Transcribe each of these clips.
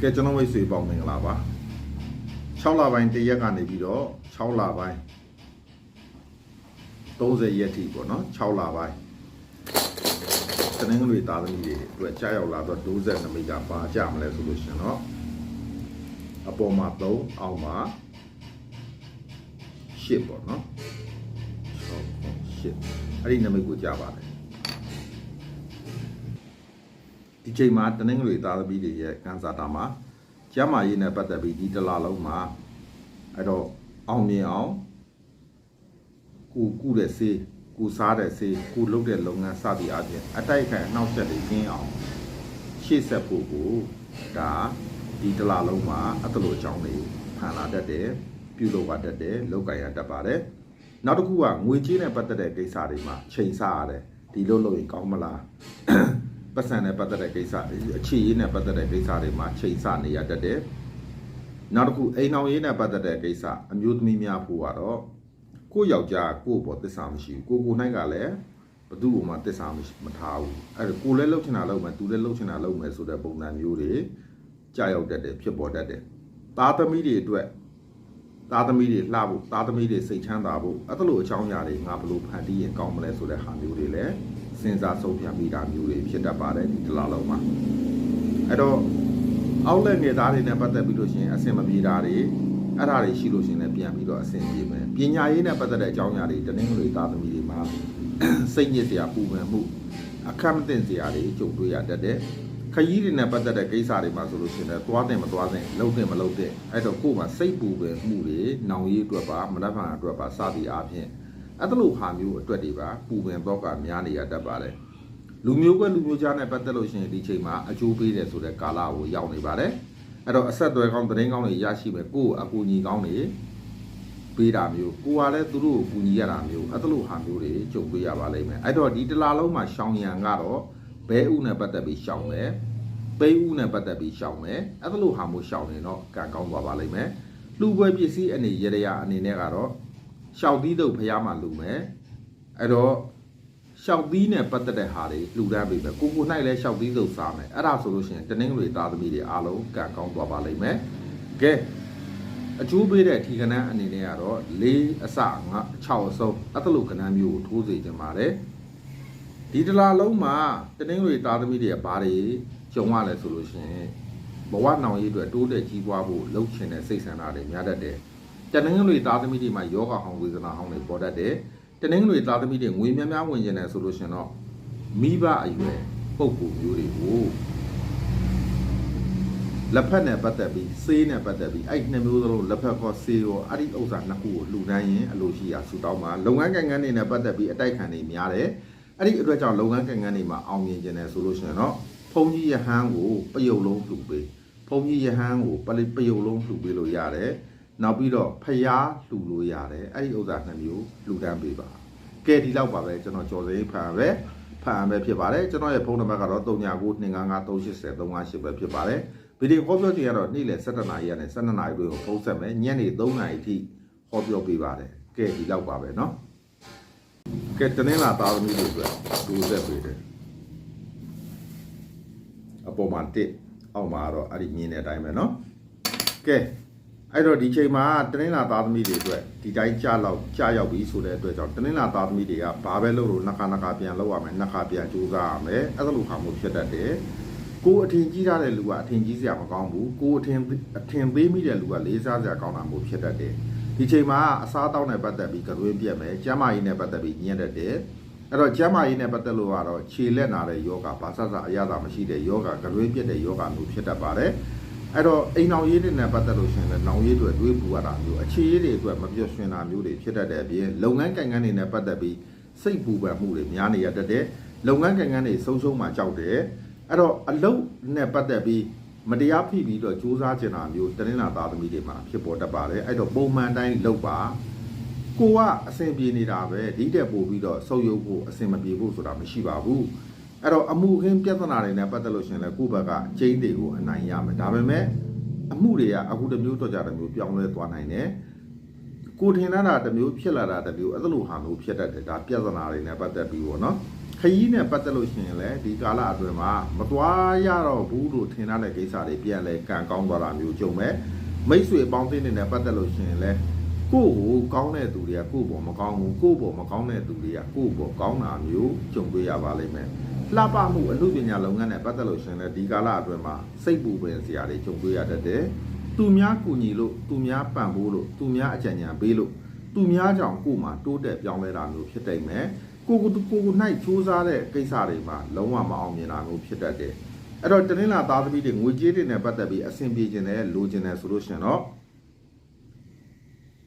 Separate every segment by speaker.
Speaker 1: ကဲကျွန်တော်မိတ်ဆွေပေါင်းမင်္ဂလာပါ6လပိုင်းတရက်ကနေပြီးတော့6လပိုင်း30ရက်ထိပေါ့နော်6လပိုင်းတနင်္ဂနွေသားသမီးတွေအတွက်ကြာရောက်လာတော့12နမိတ်ကပါကြမလဲဆိုလို့ရှင်တော့အပေါ်မှာ3အောက်မှာ8ပေါ့နော်6 8အဲ့ဒီနမိတ်ကိုကြာပါတယ် ဒီချိန်မှာတနင်္ဂနွေသားသမီးတွေရဲ့ကန်စာတာမှာကျမ်းမာရေးနဲ့ပတ်သက်ပြီးဒီတစ်လလုံးမှာအဲ့တော့အောင်မြင်အောင်ကိုကုတဲ့စေးကိုစားတဲ့စေးကိုလုပ်တဲ့လုပ်ငန်းစသည်အပြင်အတိုက်အခံအနှောက်အယှက်တွေကျင်းအောင်ရှေ့ဆက်ဖို့ကိုဒါဒီတစ်လလုံးမှာအတလို့အကြောင်းတွေဖန်လာတတ်တယ်ပြုလုပ်ပါတတ်တယ်လောက်ကင်ရတတ်ပါတယ်နောက်တစ်ခုကငွေကြေးနဲ့ပတ်သက်တဲ့ကိစ္စတွေမှာချိန်ဆရတယ်ဒီလိုလုပ်ရင်ကောင်းမလား ပတ်စံနဲ့ပတ်သက်တဲ့ကိစ္စတွေအခြေရေးနဲ့ပတ်သက်တဲ့ကိစ္စတွေမှာချိန်ဆနေရတတ်တယ်။နောက်တစ်ခုအိမ်အောင်ရေးနဲ့ပတ်သက်တဲ့ကိစ္စအမျိုးသမီးများဖို့ကတော့ကိုယ့်ယောက်ျားကိုယ့်ဘောသစ္စာမရှိဘူးကိုကိုနိုင်ကလည်းဘသူ့ဘုံမှာသစ္စာမရှိမထားဘူးအဲ့ဒါကိုလည်းလှုပ်ချင်တာလှုပ်မယ်သူလည်းလှုပ်ချင်တာလှုပ်မယ်ဆိုတဲ့ပုံစံမျိုးတွေကြာရောက်တတ်တယ်ဖြစ်ပေါ်တတ်တယ်။သားသမီးတွေအတွက်သားသမီးတွေလှဖို့သားသမီးတွေစိတ်ချမ်းသာဖို့အဲ့ဒါလိုအကြောင်းအရာတွေငါဘယ်လိုဖန်တီးရင်ကောင်းမလဲဆိုတဲ့ဟာမျိုးတွေလည်း စဉ်းစားဆုံးဖြတ်မိတာမျိုးတွေဖြစ်တတ်ပါတယ်ဒီတစ်လားလုံးမှာအဲ့တော့အောက်လက်ငယ်သားတွေနဲ့ပတ်သက်ပြီးလို့ရှိရင်အဆင်မပြေတာတွေအဲ့ဒါတွေရှိလို့ရှိရင်လည်းပြန်ပြီးတော့အဆင်ပြေမယ်ပညာရေးနဲ့ပတ်သက်တဲ့အကြောင်းအရာတွေတနင်္ဂနွေသားသမီးတွေမှာစိတ်ညစ်စရာပူပန်မှုအခက်မသိစရာတွေကြုံတွေ့ရတတ်တယ်ခရီးတွေနဲ့ပတ်သက်တဲ့ကိစ္စတွေမှာဆိုလို့ရှိရင်လည်းသွားတယ်မသွားတယ်လှုပ်တယ်မလှုပ်တယ်အဲ့တော့ကိုယ်မှာစိတ်ပူပန်မှုတွေနောင်ရေးအတွက်ပါမနှက်ဖန်အတွက်ပါစသည်အားဖြင့် အဲ့ဒါလိုဟာမျိုးအတွက်တွေပါပူပန်တော့ကများနေရတတ်ပါတယ်လူမျိုးကလူမျိုးကြားနဲ့ပတ်သက်လို့ရှိရင်ဒီချိန်မှာအကျိုးပေးတယ်ဆိုတဲ့ကာလကိုရောက်နေပါတယ်အဲ့တော့အဆက်အသွယ်ကောင်းသတင်းကောင်းတွေရရှိမယ်ကိုယ်အကူအညီကောင်းတွေပေးတာမျိုးကိုကလည်းသူတို့ကိုကူညီရတာမျိုးအဲ့ဒါလိုဟာမျိုးတွေကြုံတွေ့ရပါလိမ့်မယ်အဲ့တော့ဒီတစ်လားလုံးမှာရှောင်းရံကတော့ဘဲဥနဲ့ပတ်သက်ပြီးရှောင်းမယ်ပိဥနဲ့ပတ်သက်ပြီးရှောင်းမယ်အဲ့ဒါလိုဟာမျိုးရှောင်းရင်တော့ကံကောင်းသွားပါလိမ့်မယ်လူပွဲပစ္စည်းအနေရရအနေနဲ့ကတော့ ရှောက်သီးတို့ဖျားမှလူမယ်အဲ့တော့ရှောက်သီးနဲ့ပတ်သက်တဲ့ဟာတွေလူတန်းပေးမယ်ကိုကို၌လည်းရှောက်သီးတို့စားမယ်အဲ့ဒါဆိုလို့ရှိရင်တနင်္ဂနွေသားသမီးတွေအားလုံးကံကောင်းသွားပါလိမ့်မယ်ကဲအကျိုးပေးတဲ့ထီကနန်းအနေနဲ့ကတော့၄အစငါ6အစုံအဲ့တလို့ကနန်းမျိုးကိုထိုးစေချင်ပါတယ်ဒီတလားလုံးမှာတနင်္ဂနွေသားသမီးတွေကဘာတွေကြုံရလဲဆိုလို့ရှိရင်ဘဝနောင်ရေးအတွက်တိုးတက်ကြီးပွားဖို့လှုပ်ချင်တဲ့စိတ်ဆန္ဒတွေများတတ်တယ် တနင်္ဂနွေသားသမီးတွေမှာယောဂဟောင်းဝေဒနာဟောင်းတွေပေါ်တတ်တယ်တနင်္ဂနွေသားသမီးတွေငွေများများဝင်ကျင်တယ်ဆိုလို့ရှိရင်တော့မိဘအရွယ်ပုံကူမျိုးတွေကိုလက်ဖက်နဲ့ပတ်သက်ပြီးဆေးနဲ့ပတ်သက်ပြီးအဲ့နှစ်မျိုးသလုံးလက်ဖက်ခေါ်ဆေးရောအဲ့ဒီဥစ္စာနှစ်ခုကိုလှူဒန်းရင်အလိုရှိရာဆူတောင်းပါလုပ်ငန်းကိုင်ငန်းတွေနဲ့ပတ်သက်ပြီးအတိုက်ခံတွေများတယ်အဲ့ဒီအတွက်ကြောင့်လုပ်ငန်းကိုင်ငန်းတွေမှာအောင်မြင်ခြင်းတယ်ဆိုလို့ရှိရင်တော့ဖုန်ကြီးယဟန်ကိုပယုတ်လုံးလှူပေးဖုန်ကြီးယဟန်ကိုပလိပယုတ်လုံးလှူပေးလို့ရတယ် နောက်ပြီးတော့ဖျားလှူလို့ရတယ်အဲ့ဒီဥစ္စာနှစ်မျိုးလှူဒန်းပေးပါကဲဒီလောက်ပါပဲကျွန်တော်ကြော်စိဖန်ပဲဖန်ပဲဖြစ်ပါတယ်ကျွန်တော်ရဲ့ဖုန်းနံပါတ်ကတော့39925538ပဲဖြစ်ပါတယ် ဗီဒီယိုဟောပြောခြင်းကတော့နေ့လယ်7:00နာရီကနေ12:00နာရီကိုဖုန်းဆက်မယ်ညနေ3:00နာရီထိဟောပြောပေးပါတယ်ကဲဒီလောက်ပါပဲเนาะကဲတနင်္လာသားသမီးတွေအတွက်ဒူဆက်ပေးတယ်အပေါ်မှာတစ်အောက်မှာတော့အဲ့ဒီမြင်တဲ့အတိုင်းပဲเนาะကဲ အဲ့တော့ဒီချိန်မှာတနင်္လာသားသမီးတွေအတွက်ဒီတိုင်းကြာလောက်ကြာရောက်ပြီဆိုတဲ့အတွက်ကြောင့်တနင်္လာသားသမီးတွေကဘာပဲလုပ်လို့နှစ်ခါနှစ်ခါပြန်လုပ်ရမယ်နှစ်ခါပြန်ကြိုးစားရမယ်အဲ့ဒါလိုခါမျိုးဖြစ်တတ်တယ်ကိုအထင်ကြီးထားတဲ့လူကအထင်ကြီးစရာမကောင်းဘူးကိုအထင်အထင်သေးမိတဲ့လူကလေးစားစရာကောင်းတာမျိုးဖြစ်တတ်တယ်ဒီချိန်မှာအစားအသောက်နဲ့ပတ်သက်ပြီးကရွေးပြက်မယ်ကျန်းမာရေးနဲ့ပတ်သက်ပြီးညံ့တတ်တယ်အဲ့တော့ကျန်းမာရေးနဲ့ပတ်သက်လို့ကတော့ခြေလက်နာတဲ့ယောဂဘာဆဆအရသာမရှိတဲ့ယောဂကရွေးပြက်တဲ့ယောဂမျိုးဖြစ်တတ်ပါတယ် အဲ့တော့အိမ်အောင်ရေးတွေနဲ့ပတ်သက်လို့ရှိရင်လည်းနောင်ရေးတွေတွေးပူရတာမျိုးအခြေရေးတွေအတွက်မပြော့ရွှင်တာမျိုးတွေဖြစ်တတ်တဲ့အပြင်လုပ်ငန်းကိုင်ငန်းတွေနဲ့ပတ်သက်ပြီးစိတ်ပူပန်မှုတွေများနေရတတ်တယ်လုပ်ငန်းကိုင်ငန်းတွေဆုံးရှုံးမှကြောက်တယ်အဲ့တော့အလုတ်နဲ့ပတ်သက်ပြီးမတရားဖိပြီးတော့စူးစမ်းကျင်တာမျိုးတနင်္လာသားသမီးတွေမှာဖြစ်ပေါ်တတ်ပါတယ်အဲ့တော့ပုံမှန်တိုင်းလုပ်ပါကိုကအဆင်ပြေနေတာပဲဒီတက်ပို့ပြီးတော့ဆုပ်ယုပ်ဖို့အဆင်မပြေဖို့ဆိုတာမရှိပါဘူး အဲ့တော့အမှုခင်းပြဿနာတွေနဲ့ပတ်သက်လို့ရှရင်လဲကိုယ့်ဘက်ကကျင်းတွေကိုအနိုင်ရမယ်ဒါပေမဲ့အမှုတွေကအခုတစ်မျိုးတော့ကြတစ်မျိုးပြောင်းလဲသွားနိုင်တယ်ကိုထင်တာတစ်မျိုးဖြစ်လာတာတစ်မျိုးအဲ့လိုဟာမျိုးဖြစ်တတ်တယ်ဒါပြဿနာတွေနဲ့ပတ်သက်ပြီးပေါ့နော်ခရီးနဲ့ပတ်သက်လို့ရှိရင်လည်းဒီကာလအတွင်းမှာမသွားရတော့ဘူးလို့ထင်ထားတဲ့ကိစ္စတွေပြန်လဲကံကောင်းသွားတာမျိုးကြုံမဲ့မိတ်ဆွေအပေါင်းအသင်းတွေနဲ့ပတ်သက်လို့ရှိရင်လည်းကိုယ့်ကိုကောင်းတဲ့သူတွေကကိုယ့်ဘောမကောင်းဘူးကိုယ့်ဘောမကောင်းတဲ့သူတွေကကိုယ့်ဘောကောင်းတာမျိုးကြုံတွေ့ရပါလိမ့်မယ် လှပမှုအမှုပညာလုပ်ငန်းနဲ့ပတ်သက်လို့ရှိရင်လည်းဒီကာလအတွင်းမှာစိတ်ပူပင်စရာတွေကြုံတွေ့ရတတ်တယ်သူများကူညီလို့သူများပံ့ပိုးလို့သူများအကြံဉာဏ်ပေးလို့သူများကြောင့်ကိုယ်မှာတိုးတက်ပြောင်းလဲတာမျိုးဖြစ်နိုင်မယ်ကိုကိုကိုကို၌စူးစမ်းတဲ့ကိစ္စတွေမှာလုံးဝမအောင်မြင်တာမျိုးဖြစ်တတ်တယ်။အဲ့တော့တနင်္လာသားသမီးတွေငွေကြေးတွေနဲ့ပတ်သက်ပြီးအဆင်ပြေခြင်းနဲ့လိုချင်တယ်ဆိုလို့ရှရင်တော့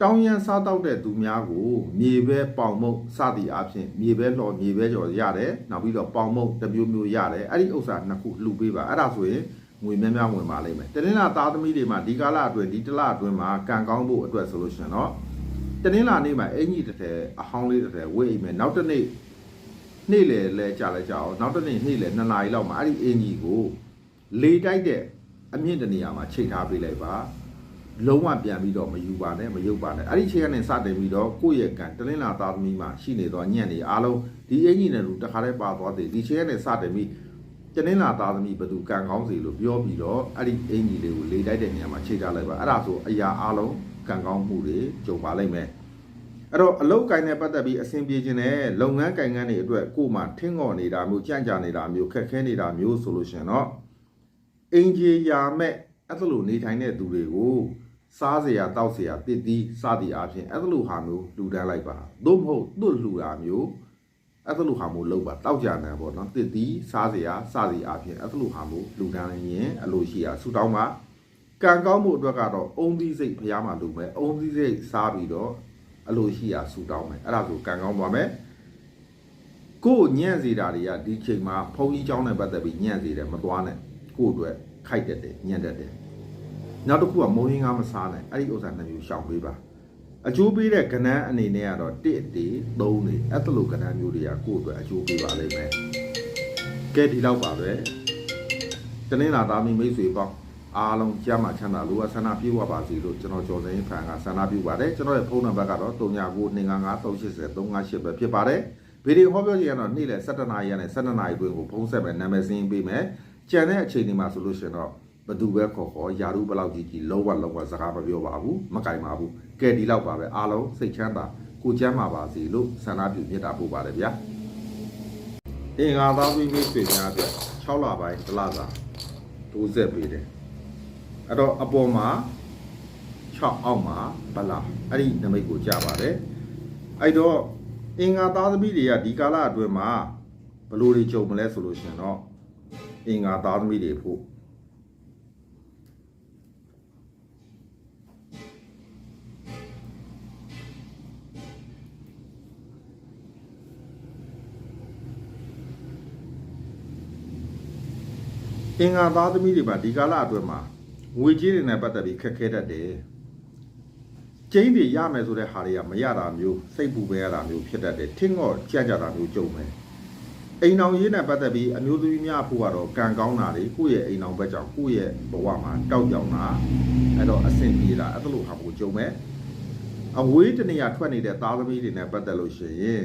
Speaker 1: တောင်းရန်စားတောက်တဲ့သူများကိုမြေပဲပေါင်မုတ်စသည်အဖြစ်မြေပဲလှော်မြေပဲကြော်ရတယ်နောက်ပြီးတော့ပေါင်မုတ်တစ်မျိုးမျိုးရတယ်အဲ့ဒီဥစ္စာနှစ်ခုလှူပေးပါအဲ့ဒါဆိုရင်ငွေများများဝင်ပါလိမ့်မယ်တနင်္လာသားသမီးတွေမှာဒီကာလအတွင်းဒီတစ်လအတွင်းမှာကံကောင်းဖို့အတွက်ဆိုလို့ရှရင်တော့တနင်္လာနေ့မှာအင်ကြီးတစ်ထည်အဟောင်းလေးတစ်ထည်ဝတ်အိမ်မယ်နောက်တစ်နေ့နေ့လေလဲကြာလဲကြာအောင်နောက်တစ်နေ့နေ့လေ2နာရီလောက်မှာအဲ့ဒီအင်ကြီးကိုလေတိုက်တဲ့အမြင့်တနေရာမှာချိန်ထားပေးလိုက်ပါ လုံးဝပြန်ပြီးတော့မယူပါနဲ့မယုတ်ပါနဲ့အဲ့ဒီချိန်ကနေစတင်ပြီးတော့ကိုယ့်ရဲ့ကံတနင်္လာသားသမီးမှာရှိနေတော့ညံ့နေအားလုံးဒီအင်ကြီးနဲ့လူတခါတည်းပါသွားတယ်ဒီချိန်ကနေစတင်ပြီးတနင်္လာသားသမီးဘယ်သူကံကောင်းစီလို့ပြောပြီးတော့အဲ့ဒီအင်ကြီးလေးကိုလေတိုက်တဲ့နေရာမှာချိန်ထားလိုက်ပါအဲ့ဒါဆိုအရာအားလုံးကံကောင်းမှုတွေကြုံပါလိမ့်မယ်အဲ့တော့အလုတ်ကိုင်းနဲ့ပတ်သက်ပြီးအဆင်ပြေခြင်းနဲ့လုပ်ငန်းကိုင်ငန်းတွေအတွက်ကိုယ်မှထင်းငေါ်နေတာမျိုးကြံ့ကြာနေတာမျိုးခက်ခဲနေတာမျိုးဆိုလို့ရှရင်တော့အင်ဂျီယာမဲ့အဲ့ဒါလိုနေထိုင်တဲ့သူတွေကို စားစရာတောက်စရာတည်တည်စသည်အပြင်အဲ့ဒါလိုဟာမျိုးလူတန်းလိုက်ပါသို့မဟုတ်သူ့လူတာမျိုးအဲ့ဒါလိုဟာမျိုးလုပ်ပါတောက်ကြတယ်ပေါ့နော်တည်တည်စားစရာစသည်အပြင်အဲ့ဒါလိုဟာမျိုးလူတန်းရင်အလိုရှိရာဆူတောင်းပါကံကောင်းမှုအတွက်ကတော့အုံသီးစိတ်ဖျားမှလုပ်မယ်အုံသီးစိတ်စားပြီးတော့ အလိုရှိရာဆူတောင်းမယ်အဲ့ဒါဆိုကံကောင်းသွားမယ်ကို့ညံ့စေတာတွေကဒီချိန်မှာဖုန်းကြီးเจ้าနဲ့ပတ်သက်ပြီးညံ့စေတယ်မသွားနဲ့ကို့အတွက်ခိုက်တက်တယ်ညံ့တက်တယ် နောက်တစ်ခုကမိုးရင်းကားမစားနဲ့အဲ့ဒီဥစ္စာနှစ်မျိုးရှောင်ပေးပါအကျိုးပေးတဲ့ကဏ္ဍအနေနဲ့ကတော့1တေ3တေအဲ့ဒါလိုကဏ္ဍမျိုးတွေကကို့အတွက်အကျိုးပေးပါလိမ့်မယ်ကဲဒီလောက်ပါပဲတနင်္လာသားမိမိတ်ဆွေပေါင်းအားလုံးကြမ်းမှချမ်းသာလို့ဆန္ဒပြေဝပါစေလို့ကျွန်တော်ကျော်စင်းဖန်ကဆန္ဒပြုပါတယ်ကျွန်တော်ရဲ့ဖုန်းနံပါတ်ကတော့39925538ပဲဖြစ်ပါတယ်ဗီဒီယိုဟောပြောချင်ရတော့နေ့လယ်7:00နာရီနဲ့7:00နာရီတွင်ကိုဖုန်းဆက်မယ်နာမည်စင်းပေးမယ်ကြံတဲ့အချိန်ဒီမှာဆိုလို့ရှိရင်တော့ ဘသူပဲခေါ်ခေါ်ယာရုဘလောက်ကြီးကြီးလုံးဝလုံးဝစကားမပြောပါဘူးမကင်ပါဘူးကဲဒီလောက်ပါပဲအားလုံးစိတ်ချမ်းသာကိုကျမ်းပါပါစေလို့ဆန္ဒပြုမြတ်တာပို့ပါတယ်ဗျာအင်္ဂါသားပြီးမိတ်ဆွေများအတွက်6လပိုင်းတစ်လစာတိုးဆက်ပေးတယ်အဲ့တော့အပေါ်မှာ6အောက်မှာဗလာအဲ့ဒီနမိတ်ကိုကြပါတယ်အဲ့တော့အင်္ဂါသားသမီးတွေကဒီကာလအတွင်းမှာဘလို့တွေကြုံမလဲဆိုလို့ရှင်တော့အင်္ဂါသားသမီးတွေဖို့ အင်္ဂါသားသမီးတွေမှာဒီကာလအတွင်းမှာငွေကြေးတွေနဲ့ပတ်သက်ပြီးခက်ခဲတတ်တယ်ကျင်းတွေရမယ်ဆိုတဲ့ဟာတွေကမရတာမျိုးစိတ်ပူပဲရတာမျိုးဖြစ်တတ်တယ်ထင်းငေါ့ကြံ့ကြတာမျိုးကြုံမယ်အိမ်အောင်ရေးနဲ့ပတ်သက်ပြီးအမျိုးသမီးများဖို့ကတော့ကံကောင်းတာတွေကိုယ့်ရဲ့အိမ်အောင်ဘက်ကြောင့်ကိုယ့်ရဲ့ဘဝမှာတောက်ကြောင်တာအဲ့တော့အဆင်ပြေတာအဲ့လိုဟာကိုကြုံမယ်အဝေးတနေရာထွက်နေတဲ့သားသမီးတွေနဲ့ပတ်သက်လို့ရှိရင်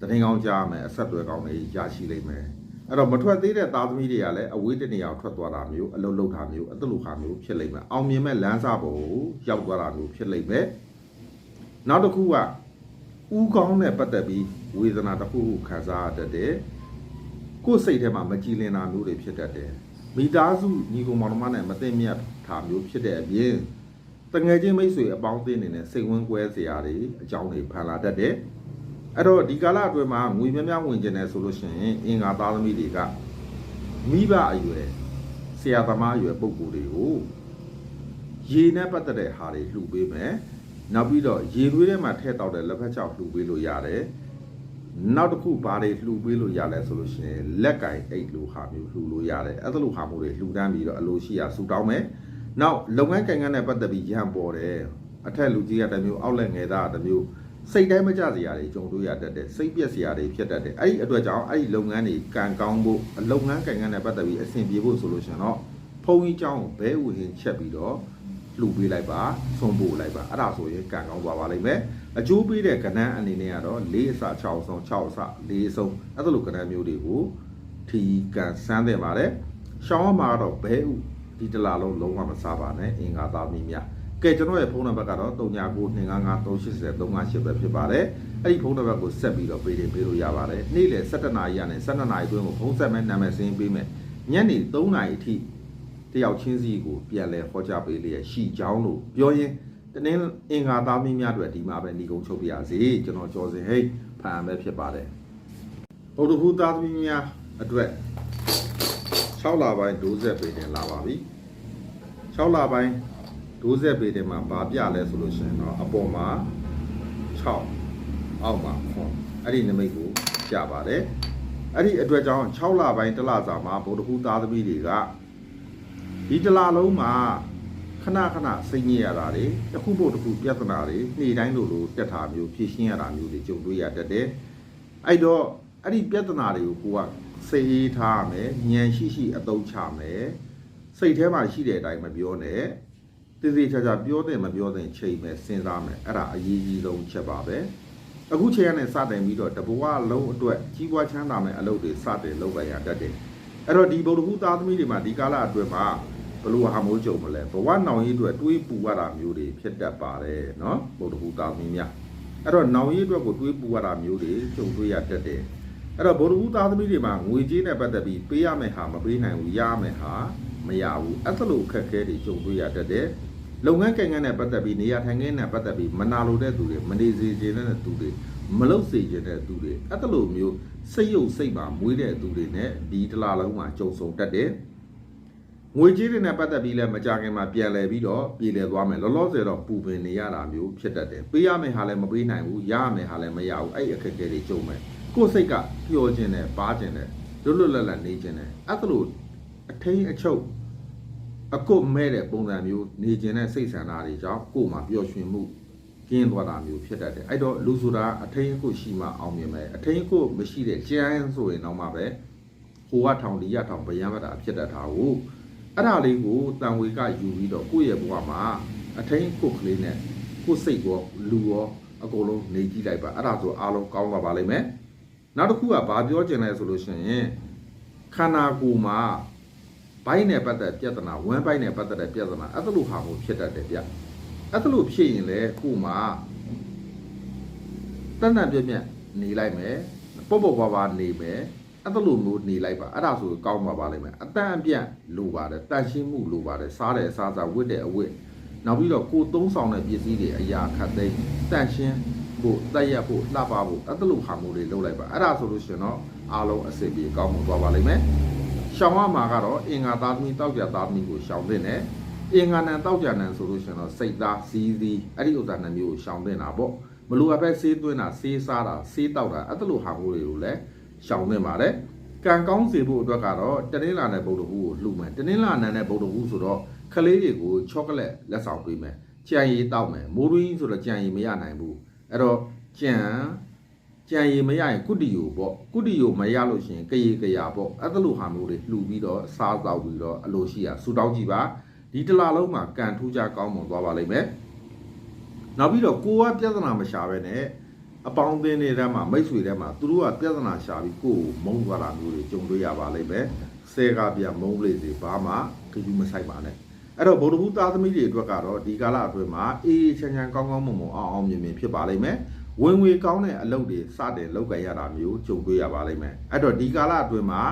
Speaker 1: တရင်ကောင်းကြားမယ်အဆက်တွေကောင်းတွေရရှိလိမ့်မယ် အဲ့တော့မထွက်သေးတဲ့သားသမီးတွေကလည်းအဝေးတနေရာထွက်သွားတာမျိုးအလုပ်လုပ်တာမျိုးအတလူခါမျိုးဖြစ်လိမ့်မယ်အောင်မြင်မဲ့လမ်းစာပေါ်ကိုရောက်သွားတာမျိုးဖြစ်လိမ့်မယ်နောက်တစ်ခုကဥကောင်းနဲ့ပတ်သက်ပြီးဝေဒနာတစ်ခုခုခံစားရတတ်တယ်ကိုယ်စိတ်ထဲမှာမကြည်လင်တာမျိုးတွေဖြစ်တတ်တယ်မိသားစုညီကောင်မောင်နှမနဲ့မသိမြတ်တာမျိုးဖြစ်တဲ့အပြင်တငယ်ချင်းမိတ်ဆွေအပေါင်းအသင်းတွေနဲ့စိတ်ဝန်းကွဲစရာတွေအကြောင်းတွေဖန်လာတတ်တယ် အဲ့တော့ဒီကာလအတွင်းမှာငွေများများဝင်ကျင်တယ်ဆိုလို့ရှိရင်အင်္ဂါသားသမီးတွေကမိဘအရွယ်ဆရာသမားအရွယ်ပုံကိုယ်တွေကိုရေနဲ့ပတ်သက်တဲ့ဟာတွေလှူပေးမယ်နောက်ပြီးတော့ရေသွေးထဲမှာထည့်တောက်တဲ့လက်ဖက်ချောက်လှူပေးလို့ရတယ်နောက်တစ်ခုဘာတွေလှူပေးလို့ရလဲဆိုလို့ရှိရင်လက်ကင်အိတ်လိုဟာမျိုးလှူလို့ရတယ်အဲ့ဒါလိုဟာမျိုးတွေလှူဒန်းပြီးတော့အလိုရှိရာဆူတောင်းမယ်နောက်လုပ်ငန်းကိုင်ငန်းနဲ့ပတ်သက်ပြီးရန်ပေါ်တယ်အထက်လူကြီးကတစ်မျိုးအောက်လက်ငယ်သားကတစ်မျိုး စိတ်တိုင်းမကြစရာတွေကြုံတွေ့ရတတ်တယ်စိတ်ပြက်စရာတွေဖြစ်တတ်တယ်အဲ့ဒီအတွက်ကြောင့်အဲ့ဒီလုပ်ငန်းတွေကံကောင်းဖို့အလုပ်ငန်းကံကန်းနဲ့ပတ်သက်ပြီးအဆင်ပြေဖို့ဆိုလို့ရှင်တော့ဖုန်းကြီးเจ้าကိုဘဲဥဟင်ချက်ပြီးတော့ လှူပေးလိုက်ပါဆွန်ပို့လိုက်ပါအဲ့ဒါဆိုရင်ကံကောင်းသွားပါလိမ့်မယ်အကျိုးပေးတဲ့ကဏ္ဍအနေနဲ့ကတော့၄အစ6အဆုံး6အစ၄အဆုံးအဲ့ဒါလိုကဏ္ဍမျိုးတွေကိုထီကန်စမ်းတဲ့ပါတယ်ရှောင်းရမှာတော့ဘဲဥဒီတလားလုံးလုံးဝမစားပါနဲ့အင်္ဂါသားမီးများ ကဲကျွန်တော်ရဲ့ဖုန်းနံပါတ်ကတော့3992553538ပဲဖြစ်ပါတယ်အဲ့ဒီဖုန်းနံပါတ်ကိုဆက်ပြီးတော့ပေးတယ်ပေးလို့ရပါတယ်နေ့လယ်17နာရီကနေ12နာရီအတွင်းကိုဖုန်းဆက်မဲ့နာမည်စင်းပေးမယ်ညနေ3နာရီအထိတယောက်ချင်းစီကိုပြန်လဲဟောကြားပေးလျက်ရှိကြောင်းလို့ပြောရင်တနင်္အင်္ဂါသားမင်းများအတွက်ဒီမှာပဲညီကုန်းချုပ်ပြရစီကျွန်တော်ကြောစင်ဟိတ်ဖန်ပဲဖြစ်ပါတယ်ဗုဒ္ဓဟူသားသမီးများအတွက်6လပိုင်းဒိုးဆက်ပေးတင်လာပါပြီ6လပိုင်း ဒိုးဆက်ပေးတင်မှာဘာပြလဲဆိုလို့ရှိရင်တော့အပေါ်မှာ6အောက်မှာ9အဲ့ဒီနမိတ်ကိုပြပါတယ်အဲ့ဒီအတွက်ကြောင့်6လပိုင်းတစ်လစာမှာဗုဒ္ဓဟူသားသမီးတွေကဒီတလားလုံးမှာခဏခဏစိတ်ညစ်ရတာတွေတစ်ခုပို့တစ်ခုပြဿနာတွေနေ့တိုင်းလိုလိုတက်တာမျိုးဖြည့်ရှင်းရတာမျိုးတွေကြုံတွေ့ရတတ်တယ်။အဲ့တော့အဲ့ဒီပြဿနာတွေကိုကိုကစိတ်အေးထားရမယ်ဉာဏ်ရှိရှိအသုံးချမယ်စိတ်ထဲမှာရှိတဲ့အတိုင်းမပြောနဲ့ သေသေးချာချာပြောတယ်မပြောတယ်ချိန်ပဲစဉ်းစားမယ်အဲ့ဒါအရေးကြီးဆုံးချက်ပါပဲအခုချိန်ရနဲ့စတင်ပြီးတော့တဘဝလုံးအတွက်ကြီးပွားချမ်းသာမယ့်အလုပ်တွေစတင်လုပ်ကြရတတ်တယ်အဲ့တော့ဒီဗုဒ္ဓဟူသားသမီးတွေမှာဒီကာလအတွင်းမှာဘလို့ဟာမိုးကြုံမလဲဘဝနောင်ရေးအတွက်တွေးပူရတာမျိုးတွေဖြစ်တတ်ပါတယ်နော်ဗုဒ္ဓဟူသားသမီးများအဲ့တော့နောင်ရေးအတွက်ကိုတွေးပူရတာမျိုးတွေကြုံတွေ့ရတတ်တယ်အဲ့တော့ဗုဒ္ဓဟူသားသမီးတွေမှာငွေကြေးနဲ့ပတ်သက်ပြီးပေးရမယ်ဟာမပေးနိုင်ဘူးရမယ်ဟာမရဘူးအဲ့လိုအခက်အခဲတွေကြုံတွေ့ရတတ်တယ် လုပ်ငန်းကိန်းကန်းနဲ့ပတ်သက်ပြီးနေရာထိုင်ခင်းနဲ့ပတ်သက်ပြီးမနာလိုတဲ့သူတွေမနေစေချင်တဲ့သူတွေမလုပ်စေချင်တဲ့သူတွေအဲ့ဒါလိုမျိုးစိတ်ယုတ်စိတ်ပါမွေးတဲ့သူတွေနဲ့ဒီတလားလုံးမှာကြုံဆုံတတ်တယ်ငွေကြေးတွေနဲ့ပတ်သက်ပြီးလည်းမကြခင်မှာပြန်လဲပြီးတော့ပြည်လဲသွားမယ်လောလောဆယ်တော့ပူပင်နေရတာမျိုးဖြစ်တတ်တယ်ပေးရမယ့်ဟာလည်းမပေးနိုင်ဘူးရရမယ့်ဟာလည်းမရဘူးအဲ့ဒီအခက်အခဲတွေကြုံမယ်ကိုယ်စိတ်ကပျော်ခြင်းနဲ့ပါခြင်းနဲ့လွတ်လွတ်လပ်လပ်နေခြင်းနဲ့အဲ့ဒါလိုအထိန်အချုပ် အကုတ်မဲ့တဲ့ပုံစံမျိုးနေခြင်းတဲ့စိတ်ဆန္ဒတွေကြောင့်ကိုယ်မှာပျော်ရွှင်မှုကင်းသွားတာမျိုးဖြစ်တတ်တယ်အဲ့တော့လူဆိုတာအထိန်အကုတ်ရှိမှအောင်မြင်မယ်အထိန်အကုတ်မရှိတဲ့ကြမ်းဆိုရင်တော့မှပဲဟိုကထောင်ဒီရထောင်ဗျံမတာဖြစ်တတ်တာကိုအဲ့ဒါလေးကိုတန်ဝေကယူပြီးတော့ကိုယ့်ရဲ့ဘဝမှာအထိန်အကုတ်ကလေးနဲ့ကိုယ်စိတ်ရောလူရောအကုန်လုံးနေကြည့်လိုက်ပါအဲ့ဒါဆိုအားလုံးကောင်းသွားပါလိမ့်မယ်နောက်တစ်ခုကဘာပြောချင်လဲဆိုလို့ရှိရင်ခန္ဓာကိုယ်မှာ ဘိုင်းနဲ့ပတ်သက်ပြဿနာဝမ်းဘိုင်းနဲ့ပတ်သက်တဲ့ပြဿနာအဲ့ဒါလိုဟာမျိုးဖြစ်တတ်တယ်ဗျအဲ့ဒါလိုဖြစ်ရင်လေကို့မှာတဏ္ဍပြည့်ပြည့်နေလိုက်မယ်ပေါ့ပေါ့ပါပါနေမယ်အဲ့ဒါလိုမျိုးနေလိုက်ပါအဲ့ဒါဆိုကောင်းပါပါလိမ့်မယ်အတန်အပြန့်လိုပါတယ်တန်ရှင်းမှုလိုပါတယ်စားတယ်စားစားဝတ်တယ်အဝတ်နောက်ပြီးတော့ကိုယ်သုံးဆောင်တဲ့ပစ္စည်းတွေအရာခတ်သိမ်းတန်ရှင်းဖို့တက်ရက်ဖို့လှပဖို့အဲ့ဒါလိုဟာမျိုးတွေလုပ်လိုက်ပါအဲ့ဒါဆိုလို့ရှိရင်တော့အားလုံးအစီအပြေကောင်းမှုသွားပါလိမ့်မယ် ရှောင်းရမှာကတော့အင်္ဂါသားသမီးတောက်ကြသားသမီးကိုရှောင်းတဲ့နဲ့အင်္ဂါနံတောက်ကြနံဆိုလို့ရှိရင်တော့စိတ်သားစီးစီးအဲ့ဒီဥစ္စာနှမျိုးကိုရှောင်းတဲ့တာပေါ့မလိုအပ်ပဲဆေးသွင်းတာဆေးစားတာဆေးတောက်တာအဲ့ဒါလိုဟာမျိုးတွေကိုလည်းရှောင်းသင့်ပါတယ်ကံကောင်းစေဖို့အတွက်ကတော့တနင်္လာနဲ့ဗုဒ္ဓဟူးကိုလှူမယ်တနင်္လာနံနဲ့ဗုဒ္ဓဟူးဆိုတော့ခလေးတွေကိုချောကလက်လက်ဆောင်ပေးမယ်ကြံရည်တောက်မယ်မိုးရင်းဆိုတော့ကြံရည်မရနိုင်ဘူးအဲ့တော့ကြံ ကြံရည်မရရင်ကုတီယိုပေါ့ကုတီယိုမရလို့ရှိရင်ကရေကရာပေါ့အဲ့ဒါလိုဟာမျိုးတွေလှူပြီးတော့စားတော့ပြီးတော့အလိုရှိရဆူတောင်းကြည့်ပါဒီတစ်လားလုံးမှာကံထူးကြကောင်းမွန်သွားပါလိမ့်မယ်နောက်ပြီးတော့ကိုကပြဿနာမရှာပဲနဲ့အပေါင်းအသင်းတွေထဲမှာမိတ်ဆွေထဲမှာသူတို့ကပြဿနာရှာပြီးကိုယ်ကိုမုန်းသွားတာမျိုးတွေကြုံတွေ့ရပါလိမ့်မယ်ဆဲကပြမုန်းလေးစီဘာမှခယူးမဆိုင်ပါနဲ့အဲ့တော့ဗုဒ္ဓဘုသားသမီးတွေအတွက်ကတော့ဒီကာလအတွင်းမှာအေးအေးချမ်းချမ်းကောင်းကောင်းမွန်မွန်အောင်အောင်မြင်မြင်ဖြစ်ပါလိမ့်မယ် ဝင်ငွေကောင်းတဲ့အလုပ်တွေစတင်လုပ်ကြရတာမျိုးကြုံတွေ့ရပါလိမ့်မယ်အဲ့တော့ဒီကာလအတွင်းမှာ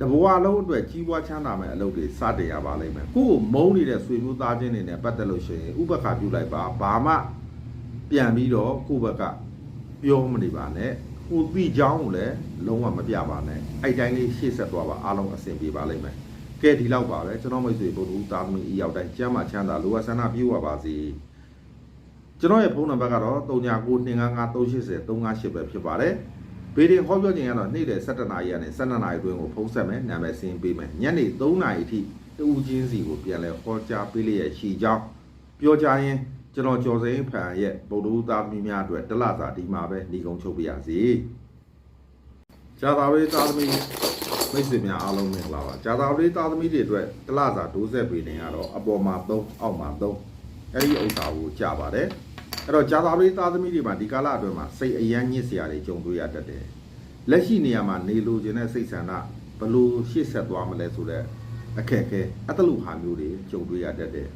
Speaker 1: တဘဝလုံးအတွက်ကြီးပွားချမ်းသာမဲ့အလုပ်တွေစတင်ရပါလိမ့်မယ်ကိုယ်ကိုမုန်းနေတဲ့ဆွေမျိုးသားချင်းတွေနဲ့ပတ်သက်လို့ရှိရင်ဥပက္ခပြုလိုက်ပါဘာမှပြန်ပြီးတော့ကိုယ့်ဘက်ကပြောမနေပါနဲ့ကိုယ်သိချောင်းကိုလည်းလုံးဝမပြပါနဲ့အဲ့တိုင်းလေးရှေ့ဆက်သွားပါအားလုံးအဆင်ပြေပါလိမ့်မယ်ကဲဒီလောက်ပါပဲကျွန်တော်မိတ်ဆွေဗုဒ္ဓဦးသားသမီးအရောက်တိုင်းကျမ်းမာချမ်းသာလိုအပ်ဆန္ဒပြုပါပါစေ ကျွန်တော်ရဲ့ဖုန်းနံပါတ်ကတော့3992538038ပဲဖြစ်ပါတယ်။ဘေးရင်ဟောပြောခြင်းကတော့နေ့လယ်7:00နာရီကနေ12:00နာရီအတွင်းကိုဖုန်းဆက်မယ်နာမည်စင်းပေးမယ်။ညနေ3:00နာရီအထိတူးချင်းစီကိုပြန်လဲဟောကြားပေးလျက်ရှိကြောင်းပြောကြရင်ကျွန်တော်ကျော်စိန်ဖန်ရဲ့ဗုဒ္ဓဦးသားသမီးများအတွက်တလစာဒီမှာပဲညီကုံချုပ်ပြရစီ။ဇာတာဝေးသားသမီးမိတ်ဆွေများအားလုံးမင်္ဂလာပါဂျာသာပရိသားသမီးတွေအတွက်တလစာဒိုးဆက်ပေနေရတော့အပေါ်မှာ3အောက်မှာ3အဲ့ဒီဥစ္စာကိုကြပါတယ် အဲ့တော့ဂျာသာပရိသားသမီးတွေမှာဒီကာလအတွင်းမှာစိတ်အယမ်းညစ်စရာတွေကြုံတွေ့ရတတ်တယ်လက်ရှိနေရာမှာနေလိုချင်တဲ့စိတ်ဆန္ဒဘလို့ရှေ့ဆက်သွားမလဲဆိုတော့အခက်အခဲအတလူဟာမျိုးတွေကြုံတွေ့ရတတ်တယ်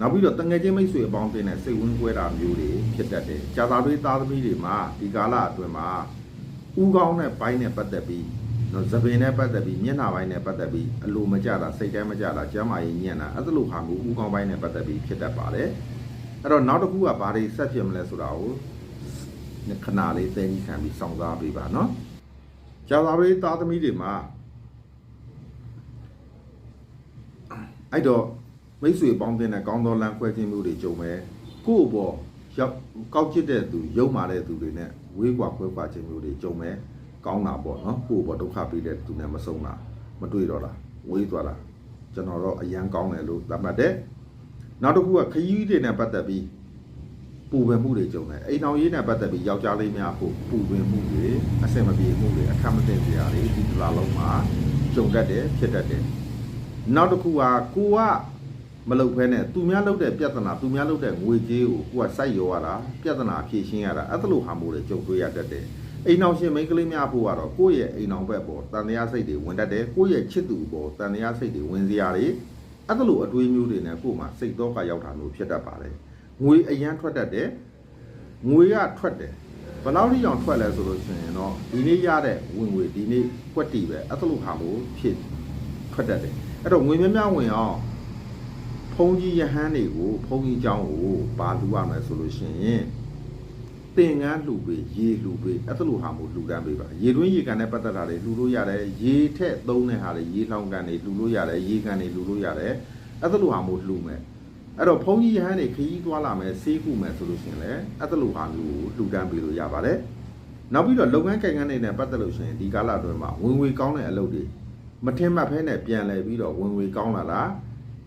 Speaker 1: နောက်ပြီးတော့တငယ်ချင်းမိတ်ဆွေအပေါင်းအသင်းနဲ့စိတ်ဝန်းကွဲတာမျိုးတွေဖြစ်တတ်တယ်ဂျာသာပရိသားသမီးတွေမှာဒီကာလအတွင်းမှာဥကောင်းတဲ့ဘိုင်းနဲ့ပတ်သက်ပြီးနော်သပင်နဲ့ပတ်သက်ပြီးမျက်နှာပိုင်းနဲ့ပတ်သက်ပြီးအလိုမကျတာစိတ်ထဲမကျတာကျမ်းမာရေးညံ့တာအဲ့ဒါလိုဟာမျိုးဥကောင်းပိုင်းနဲ့ပတ်သက်ပြီးဖြစ်တတ်ပါတယ် အဲ့တော့နောက်တစ်ခုကဘာတွေဆက်ဖြစ်မလဲဆိုတာကိုခဏလေးသိကြီးခံပြီးစောင့်စားပေးပါနော်ကြာသာပရိသားသမီးတွေမှာအဲ့တော့မိတ်ဆွေပေါင်းတင်တဲ့ကောင်းသောလမ်းခွဲခြင်းမျိုးတွေကြုံမယ်ကိုယ့်ဘောရောက်ကောက်ချစ်တဲ့သူယုံမာတဲ့သူတွေနဲ့ဝေးကွာခွဲခွာခြင်းမျိုးတွေကြုံမယ်ကောင်းတာပေါ့နော်ကိုယ့်ဘောဒုက္ခပေးတဲ့သူနဲ့မဆုံးတာမတွေ့တော့တာဝေးသွားတာကျွန်တော်တော့အရန်ကောင်းတယ်လို့သတ်မှတ်တယ် နောက်တစ်ခုကခရီးတွေနဲ့ပတ်သက်ပြီးပူပင်မှုတွေကြုံတယ်အိမ်အောင်ရေးနဲ့ပတ်သက်ပြီးယောက်ျားလေးများဖို့ပူပင်မှုတွေအဆင်မပြေမှုတွေအခက်မသိစရာတွေဒီတစ်လားလုံးမှာကြုံတတ်တယ်ဖြစ်တတ်တယ်နောက်တစ်ခုကကိုကမလုပ်ဖဲနဲ့သူများလုပ်တဲ့ပြဿနာသူများလုပ်တဲ့ငွေကြေးကိုကိုကစိုက်ရောရတာပြဿနာဖြေရှင်းရတာအဲ့ဒါလိုဟာမျိုးတွေကြုံတွေ့ရတတ်တယ်အိမ်အောင်ရှင်မိန်းကလေးများဖို့ကတော့ကိုယ့်ရဲ့အိမ်အောင်ဘက်ပေါ်တန်တရားစိတ်တွေဝင်တတ်တယ်ကိုယ့်ရဲ့ချစ်သူပေါ်တန်တရားစိတ်တွေဝင်စရာတွေ အဲ့ဒါလိုအတွေးမျိုးတွေနဲ့ကိုယ်မှာစိတ်တော့ကရောက်တာမျိုးဖြစ်တတ်ပါတယ်ငွေအရန်ထွက်တတ်တယ်ငွေကထွက်တယ်ဘယ်လောက်ထိအောင်ထွက်လဲဆိုလို့ရှိရင်တော့ဒီနေ့ရတဲ့ဝင်ငွေဒီနေ့ကွက်တီပဲအဲ့ဒါလိုဟာမျိုးဖြစ်ထွက်တတ်တယ်အဲ့တော့ငွေများများဝင်အောင်ဖုံကြီးယဟန်းတွေကိုဖုံကြီးเจ้าကိုပါလူရမယ်ဆိုလို့ရှိရင် သင်ငန်းလှူပေးရေလှူပေးအဲ့ဒါလိုဟာမျိုးလှူဒန်းပေးပါရေတွင်းရေကန်နဲ့ပတ်သက်တာတွေလှူလို့ရတယ်ရေထက်သုံးတဲ့ဟာတွေရေလောင်ကန်တွေလှူလို့ရတယ်ရေကန်တွေလှူလို့ရတယ်အဲ့ဒါလိုဟာမျိုးလှူမယ်အဲ့တော့ဘုန်းကြီးရဟန်းတွေခရီးသွားလာမယ်ဆေးကုမယ်ဆိုလို့ရှိရင်လည်းအဲ့ဒါလိုဟာမျိုးကိုလှူဒန်းပေးလို့ရပါတယ်နောက်ပြီးတော့လုပ်ငန်းကိုင်ငန်းတွေနဲ့ပတ်သက်လို့ရှိရင်ဒီကာလအတွင်းမှာဝင်ငွေကောင်းတဲ့အလုပ်တွေမထင်မှတ်ဖဲနဲ့ပြန်လဲပြီးတော့ဝင်ငွေကောင်းလာတာ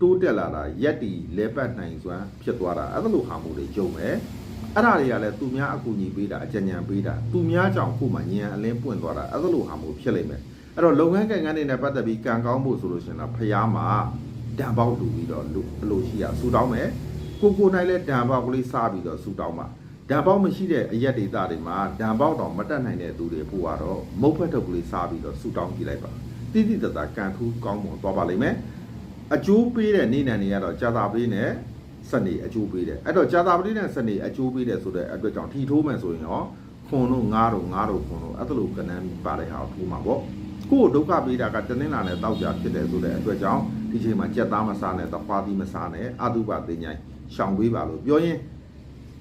Speaker 1: တိုးတက်လာတာရက်တီလဲပတ်နိုင်စွမ်းဖြစ်သွားတာအဲ့ဒါလိုဟာမျိုးတွေကြုံမယ် အဲ့ဒါတွေကလည်းသူများအကူအညီပေးတာအကြံဉာဏ်ပေးတာသူများကြောင့်ကိုယ်မှဉာဏ်အလင်းပွင့်သွားတာအဲ့ဒါလိုဟာမျိုးဖြစ်လိမ့်မယ်အဲ့တော့လုပ်ငန်းကံကန်းတွေနဲ့ပတ်သက်ပြီးကံကောင်းဖို့ဆိုလို့ရှိရင်တော့ဖျားမှာဓာတ်ပေါက်လူပြီးတော့လူအလိုရှိရဆူတောင်းမယ်ကိုကိုနိုင်လဲဓာတ်ပေါက်ကလေးစားပြီးတော့ဆူတောင်းပါဓာတ်ပေါက်မရှိတဲ့အရက်ဒေတာတွေမှာဓာတ်ပေါက်တော့မတက်နိုင်တဲ့သူတွေပို့ကတော့မုတ်ဖက်ထုတ်ကလေးစားပြီးတော့ဆူတောင်းကြည့်လိုက်ပါတိတိတတ်တာကံထူးကောင်းမွန်သွားပါလိမ့်မယ်အကျိုးပေးတဲ့နေ့နံတွေကတော့ကြာတာပေးနဲ့ စနေအကျိုးပေးတယ်အဲ့တော့ကြာတာပတိနဲ့စနေအကျိုးပေးတယ်ဆိုတဲ့အတွက်ကြောင့်ထီထိုးမယ်ဆိုရင်ရောခွန်တို့ငါးတို့ငါးတို့ခွန်တို့အဲ့ဒါလိုကဏ္ဍပါတဲ့ဟာကိုထိုးမှာပေါ့ကိုယ်ဒုက္ခပေးတာကတနင်္လာနဲ့တောက်ကြဖြစ်တယ်ဆိုတဲ့အတွက်ကြောင့်ဒီချိန်မှာကြက်သားမစားနဲ့တခွားသီးမစားနဲ့အတုပသိညာရှောင်ပေးပါလို့ပြောရင်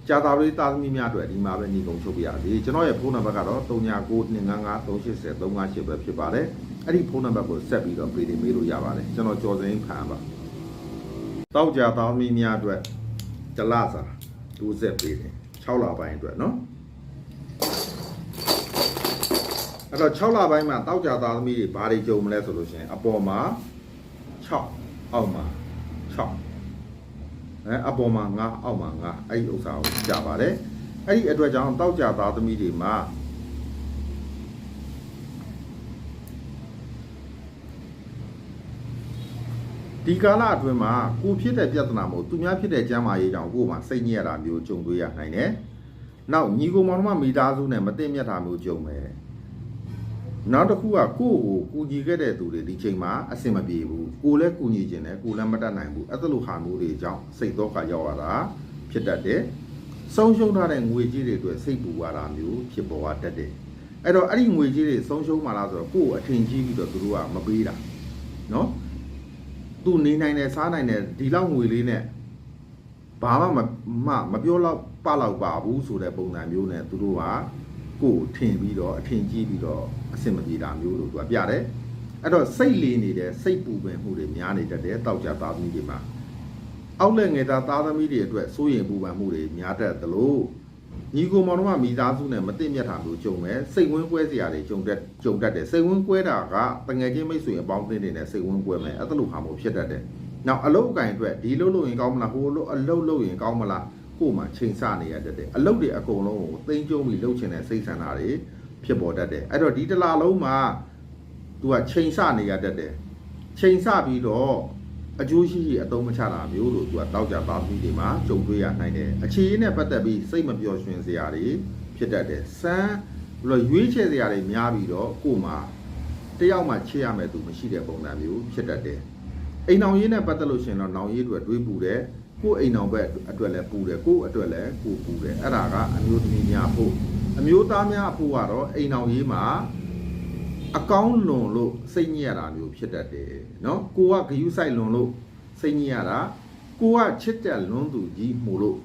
Speaker 1: ကြာတာပတိတာသမီးများအတွက်ဒီမှာပဲညီကုံချုပ်ပြရစီကျွန်တော်ရဲ့ဖုန်းနံပါတ်ကတော့39925538ပဲဖြစ်ပါတယ်အဲ့ဒီဖုန်းနံပါတ်ကိုဆက်ပြီးတော့ပေးနေမေးလို့ရပါတယ်ကျွန်တော်ကြော်စင်းခံပါ တောက်ကြသားသမီးများအတွက်တလစာဒူးဆက်ပေးတယ်6လပိုင်းအတွက်နော်အဲ့တော့6လပိုင်းမှာတောက်ကြသားသမီးတွေဘာတွေကြုံမလဲဆိုလို့ရှိရင်အပေါ်မှာ6အောက်မှာ6အဲအပေါ်မှာ9အောက်မှာ9အဲ့ဒီဥစ္စာကိုကြာပါတယ်အဲ့ဒီအတွက်ကြောင့်တောက်ကြသားသမီးတွေမှာ ဒီကာလအတွင်းမှာကိုဖြစ်တဲ့ပြဿနာမဟုတ်သူများဖြစ်တဲ့ကျမ်းမာရေးကြောင့်ကိုယ်မှာစိတ်ညစ်ရတာမျိုးကြုံတွေ့ရနိုင်တယ်။နောက်ညီကိုမောင်နှမမိသားစုနဲ့မသိမြတ်တာမျိုးကြုံမယ်။နောက်တစ်ခုကကိုယ့်ကိုကူညီခဲ့တဲ့သူတွေဒီချိန်မှာအဆင်မပြေဘူး။ကိုယ်လည်းကူညီခြင်းနဲ့ကိုယ်လည်းမတတ်နိုင်ဘူး။အဲ့ဒါလိုဟာမျိုးတွေကြောင့်စိတ်တော့ကရောက်ရတာဖြစ်တတ်တယ်။ဆုံးရှုံးထားတဲ့ငွေကြီးတွေအတွက်စိတ်ပူရတာမျိုးဖြစ်ပေါ်တတ်တယ်။အဲ့တော့အဲ့ဒီငွေကြီးတွေဆုံးရှုံးမှလားဆိုတော့ကိုယ့်ကိုအထင်ကြီးပြီးတော့သူတို့ကမပေးတာ။နော် သူနေနိုင်တယ်စားနိုင်တယ်ဒီလောက်ငွေလေးနဲ့ဘာမှမမမပြောတော့ပလောက်ပါဘူးဆိုတဲ့ပုံစံမျိုးနဲ့သူတို့ကကိုယ်ထင်ပြီးတော့အထင်ကြီးပြီးတော့အဆင်မပြေတာမျိုးလို့သူကပြတယ်အဲ့တော့စိတ်လေးနေတဲ့စိတ်ပူပင်မှုတွေများနေတတ်တယ်တောက်ကြသားသမီးတွေမှာအောက်လက်ငယ်သားသားသမီးတွေအတွက်စိုးရင်ပူပန်မှုတွေများတတ်သလို ညီကိုမောင်တို့ကမိသားစုနဲ့မသိမြတ်တာမျိုးကြုံမယ်စိတ်ဝင်းကွဲစရာတွေကြုံတတ်ကြုံတတ်တယ်စိတ်ဝင်းကွဲတာကတငယ်ချင်းမိတ်ဆွေအပေါင်းအသင်းတွေနဲ့စိတ်ဝင်းကွဲမယ်အဲ့ဒါလိုဟာမျိုးဖြစ်တတ်တယ်နောက်အလုတ်အကင်အတွက်ဒီလုတ်လို့ရင်ကောင်းမလားဟိုလုတ်အလုတ်လို့ရင်ကောင်းမလားကို့မှာချိန်ဆနေရတတ်တယ်အလုတ်တွေအကုန်လုံးကိုသိမ့်ကျုံပြီးလှုပ်ချင်တဲ့စိတ်ဆန္ဒတွေဖြစ်ပေါ်တတ်တယ်အဲ့တော့ဒီတစ်လားလုံးမှာ तू ကချိန်ဆနေရတတ်တယ်ချိန်ဆပြီးတော့ အကျိုးရှိရှိအသုံးမချတာမျိုးလို့ तू ကတောက်ကြသားသမီးတွေမှာကြုံတွေ့ရနိုင်တယ်အခြေအနေနဲ့ပတ်သက်ပြီးစိတ်မပျော်ရွှင်စရာတွေဖြစ်တတ်တယ်စမ်းဘလို့ရွေးချယ်စရာတွေများပြီးတော့ကို့မှာတယောက်မှချစ်ရမယ်သူမရှိတဲ့ပုံစံမျိုးဖြစ်တတ်တယ်အိမ်အောင်ရေးနဲ့ပတ်သက်လို့ရှရင်တော့နောင်ရေးအတွက်တွေးပူတယ်ကို့အိမ်အောင်ဘက်အတွက်လည်းပူတယ်ကို့အတွက်လည်းကိုပူတယ်အဲ့ဒါကအမျိုးသမီးများဖို့အမျိုးသားများဖို့ကတော့အိမ်အောင်ရေးမှာ အကောင်းလွန်လို့စိတ်ညစ်ရတာမျိုးဖြစ်တတ်တယ်နော်ကိုကဂယုဆိုင်လွန်လို့စိတ်ညစ်ရတာကိုကချစ်တဲ့လွန်သူကြီးမှုလို့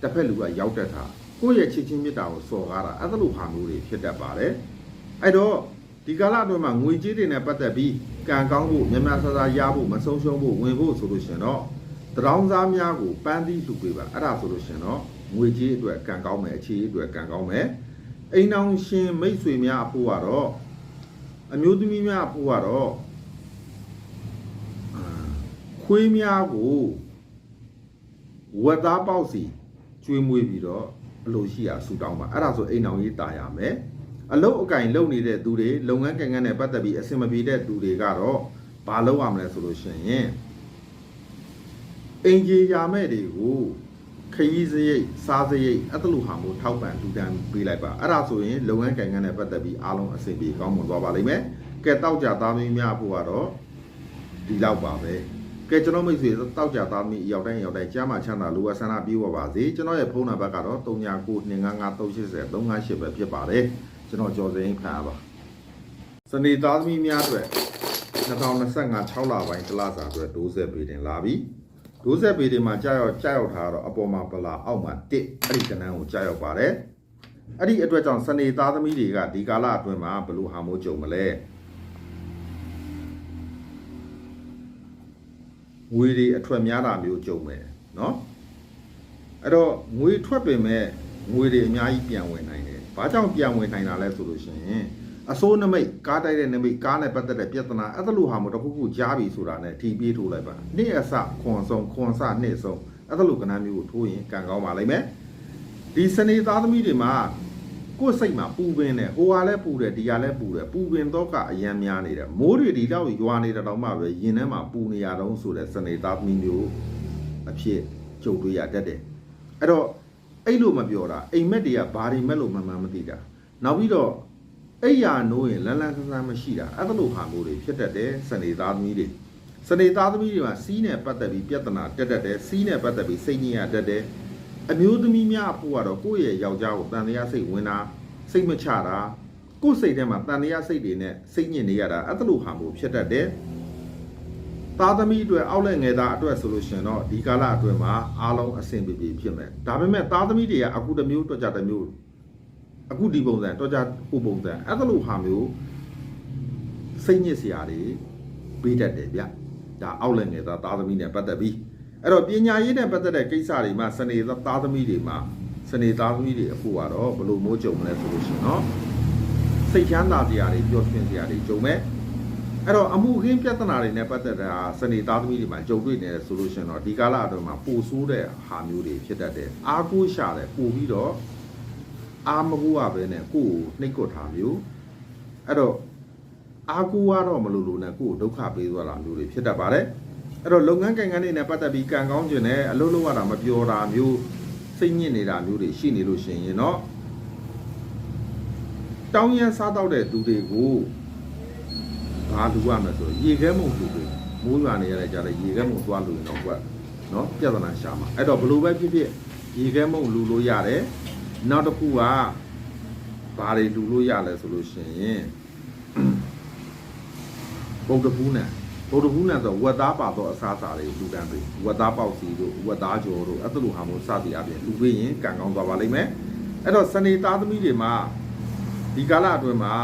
Speaker 1: တစ်ဖက်လူကရောက်တတ်တာကိုယ့်ရဲ့ချစ်ချင်းမြတ်တာကိုစော်ကားတာအဲ့ဒါလိုဟာမျိုးတွေဖြစ်တတ်ပါတယ်အဲ့တော့ဒီကာလအတွင်းမှာငွေကြေးတွေနဲ့ပတ်သက်ပြီးကံကောင်းဖို့မြန်မာဆရာရဖို့မဆုံးရှုံးဖို့ဝင်ဖို့ဆိုလို့ရှင်တော့တရောင်းစားများကိုပန်းသီးလှူပေးပါအဲ့ဒါဆိုလို့ရှင်တော့ငွေကြေးအတွက်ကံကောင်းမယ်အခြေရေးအတွက်ကံကောင်းမယ်အိမ်အောင်ရှင်မိတ်ဆွေများအဖို့ကတော့ အမျိုးသမီးများဖို့ကတော့အာခွေးများကိုဝက်သားပေါက်စီကျွေးမွေးပြီးတော့အလိုရှိရာဆူတောင်းပါအဲ့ဒါဆိုအိမ်အောင်ရေးတာရမယ်အလုတ်အကင်လုပ်နေတဲ့သူတွေလုပ်ငန်းကံကန်းနဲ့ပတ်သက်ပြီးအဆင်မပြေတဲ့သူတွေကတော့ဘာလုပ်ရမလဲဆိုလို့ရှိရင်အင်ဂျီယာမဲ့တွေကို ခရီးစရိတ်စားစရိတ်အဲ့တလူဟာမျိုးထောက်ပံ့လူတန်းပေးလိုက်ပါအဲ့ဒါဆိုရင်လုပ်ငန်းကံကန်းနဲ့ပတ်သက်ပြီးအားလုံးအဆင်ပြေကောင်းမွန်သွားပါလိမ့်မယ်ကဲတောက်ကြသားမင်းများဖို့ကတော့ဒီလောက်ပါပဲကဲကျွန်တော်မိတ်ဆွေတောက်ကြသားမင်းရောက်တိုင်းရောက်တိုင်းကြားမှာချမ်းသာလိုအပ်ဆန္ဒပြေဝပါစေကျွန်တော်ရဲ့ဖုန်းနံပါတ်ကတော့39925538ပဲဖြစ်ပါတယ်ကျွန်တော်ကြော်စိန်ဖန်ပါစနေသားသမီးများအတွက်2025 6လပိုင်းတလစာအတွက်ဒိုးဆက်ပေးတင်လာပြီ ဒိုးဆက်ပေတွေမှာကြာရောက်ကြာရောက်ထားတော့အပေါ်မှာပလာအောက်မှာတစ်အဲ့ဒီကဏ္ဍကိုကြာရောက်ပါတယ်အဲ့ဒီအတွက်ကြောင့်စနေသားသမီးတွေကဒီကာလအတွင်းမှာဘလို့ဟာမိုးကြုံမလဲငွေတွေအထွက်များတာမျိုးကြုံမယ်နော်အဲ့တော့ငွေထွက်ပေမဲ့ငွေတွေအများကြီးပြန်ဝင်နိုင်တယ်ဘာကြောင့်ပြန်ဝင်နိုင်တာလဲဆိုလို့ရှိရင် အစိုးနမိတ်ကားတိုက်တဲ့နမိတ်ကားနဲ့ပတ်သက်တဲ့ပြဿနာအဲ့ဒါလိုဟာမျိုးတစ်ခုခုကြားပြီဆိုတာနဲ့ထီပြေးထိုးလိုက်ပါ။နေ့အစခွန်ဆုံးခွန်စနေ့ဆုံးအဲ့ဒါလိုကဏ္ဍမျိုးကိုထိုးရင်ကံကောင်းပါလိမ့်မယ်။ဒီစနေသားသမီးတွေမှာကိုယ်စိတ်မှာပူပင်တယ်ဟိုဟာလည်းပူတယ်ဒီဟာလည်းပူတယ်ပူပင်တော့ကအယံများနေတယ်မိုးတွေဒီတော့ရွာနေတာတော့မှပဲရင်ထဲမှာပူနေရတော့ဆိုတဲ့စနေသားသမီးမျိုးအဖြစ်ကြုံတွေ့ရတတ်တယ်အဲ့တော့အဲ့လိုမပြောတာအိမ်မက်တွေကဘာတွေမက်လို့မှန်မှန်မသိတာနောက်ပြီးတော့ အဲ့ရနိုးရင်လန်းလန်းဆန်းဆန်းမရှိတာအဲ့ဒါလိုဟာမျိုးတွေဖြစ်တတ်တယ်စနေသားသမီးတွေစနေသားသမီးတွေမှာစီးနဲ့ပတ်သက်ပြီးပြဿနာတက်တတ်တယ်စီးနဲ့ပတ်သက်ပြီးစိတ်ညစ်ရတတ်တယ်အမျိုးသမီးများအဖို့ကတော့ကိုယ့်ရဲ့ယောက်ျားကိုတန်တရားစိတ်ဝင်တာစိတ်မချတာကိုယ့်စိတ်ထဲမှာတန်တရားစိတ်တွေနဲ့စိတ်ညစ်နေရတာအဲ့ဒါလိုဟာမျိုးဖြစ်တတ်တယ်။သားသမီးအတွက်အောက်လက်ငယ်သားအတွက်ဆိုလို့ရှရင်တော့ဒီကာလအတွင်းမှာအားလုံးအဆင်ပြေပြေဖြစ်မယ်။ဒါပေမဲ့သားသမီးတွေကအခုတစ်မျိုးတွက်ကြတစ်မျိုး အခုဒီပုံစံတွက်ကြဟိုပုံစံအဲ့ဒါလိုဟာမျိုးစိတ်ညစ်စရာတွေပေးတတ်တယ်ဗျ။ဒါအောက်လက်ငယ်သားသားသမီးနဲ့ပတ်သက်ပြီးအဲ့တော့ပညာရေးနဲ့ပတ်သက်တဲ့ကိစ္စတွေမှာစနေသားသမီးတွေမှာစနေသားသမီးတွေအဖို့ကတော့ဘယ်လိုမိုးကြုံမလဲဆိုလို့ရှိရင်နော်စိတ်ချမ်းသာစရာတွေပျော်ရွှင်စရာတွေကြုံမဲ့အဲ့တော့အမှုခင်းပြဿနာတွေနဲ့ပတ်သက်တာစနေသားသမီးတွေမှာကြုံတွေ့နေတယ်ဆိုလို့ရှိရင်တော့ဒီကာလအတွင်းမှာပိုဆိုးတဲ့ဟာမျိုးတွေဖြစ်တတ်တယ်အားကိုးရှာတယ်ပို့ပြီးတော့ အားမကိုးရဘဲနဲ့ကိုယ့်ကိုနှိပ်ကွက်ထားမျိုးအဲ့တော့အားကိုးရတော့မလို့လို့နဲ့ကိုယ့်ကိုဒုက္ခပေးသွားတာမျိုးတွေဖြစ်တတ်ပါတယ်အဲ့တော့လုပ်ငန်းကံကန်းတွေနဲ့ပတ်သက်ပြီးကံကောင်းခြင်းနဲ့အလုပ်လုပ်ရတာမပြောတာမျိုးစိတ်ညစ်နေတာမျိုးတွေရှိနေလို့ရှိရင်တော့တောင်းရမ်းစားတော့တဲ့သူတွေကိုဘာလူရမယ်ဆိုတော့ရေခဲမုံလူတွေမိုးရွာနေရတဲ့ကြားလေရေခဲမုံသွားလူရင်တော့ကွက်နော်ပြဿနာရှာမှာအဲ့တော့ဘလို့ပဲဖြစ်ဖြစ်ရေခဲမုံလူလို့ရတယ် နောက်တစ်ခုကဘာတွေလူလို့ရလဲဆိုလို့ရှိရင်ဗုဒ္ဓဘူးနဲ့ဗုဒ္ဓဘူးနဲ့ဆိုဝက်သားပါတော့အစားအစာတွေလူတန်းတွေဝက်သားပေါက်စီတို့ဝက်သားကြော်တို့အဲ့ဒါလိုဟာမျိုးစသည်အပြင်လူပေးရင်ကံကောင်းသွားပါလိမ့်မယ်အဲ့တော့စနေသားသမီးတွေမှာဒီကာလအတွင်းမှာ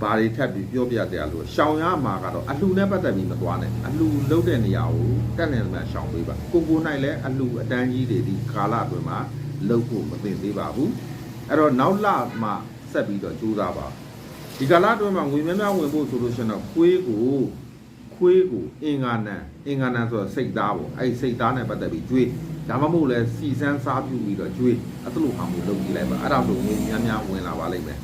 Speaker 1: ဘာတွေထပ်ပြီးပြောပြတယ်လို့ရှောင်ရမှာကတော့အလှနဲ့ပတ်သက်ပြီးမသွားနဲ့အလှလုံးတဲ့နေရာကိုတက်နေမှရှောင်ပေးပါကိုကိုနိုင်လည်းအလှအတန်းကြီးတွေဒီကာလအတွင်းမှာ လုံးဖို့မသိသေးပါဘူးအဲ့တော့နောက်လမှဆက်ပြီးတော့ကြိုးစားပါဒီကာလအတွင်းမှာငွေများများဝင်ဖို့ဆိုလို့ရှိရင်တော့ခွေးကိုခွေးကိုအင်္ဂါနံအင်္ဂါနံဆိုတော့စိတ်သားပေါ့အဲ့ဒီစိတ်သားနဲ့ပတ်သက်ပြီးကျွေးဒါမှမဟုတ်လဲစီစမ်းစားပြုပြီးတော့ကျွေးအဲ့ဒါလိုဟာမျိုးလုပ်ကြည့်လိုက်ပါအဲ့ဒါဆိုငွေများများဝင်လာပါလိမ့်မယ်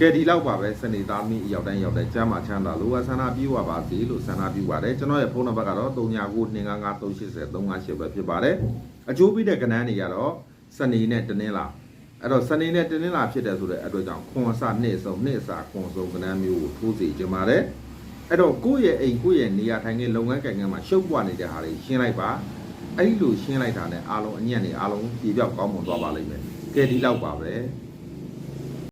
Speaker 1: ကဲဒီလောက်ပါပဲစနေသားသမီးအရောက်တိုင်းရောက်တိုင်းကျမ်းမာချမ်းသာလိုအပ်ဆန္ဒပြုပါပါစေလို့ဆန္ဒပြုပါတယ်ကျွန်တော်ရဲ့ဖုန်းနံပါတ်ကတော့39925538ပဲဖြစ်ပါတယ်အကျိုးပေးတဲ့ကဏ္ဍတွေကတော့ စနေနဲ့တနင်္လာအဲ့တော့စနေနဲ့တနင်္လာဖြစ်တယ်ဆိုတဲ့အတွက်ကြောင့်ခွန်အစနှစ်အစုံနှစ်အစခွန်ဆုံးကဏ္ဍမျိုးကိုထိုးစီခြင်းပါတယ်အဲ့တော့ကိုယ့်ရဲ့အိမ်ကိုယ့်ရဲ့နေရာထိုင်ခင်းလုပ်ငန်းကိုင်ငန်းမှာရှုပ်ပွားနေတဲ့ဟာတွေရှင်းလိုက်ပါအဲ့ဒီလိုရှင်းလိုက်တာနဲ့အားလုံးအညံ့နေအားလုံးပြေပြောက်ကောင်းမွန်သွားပါလိမ့်မယ်ကဲဒီလောက်ပါပဲ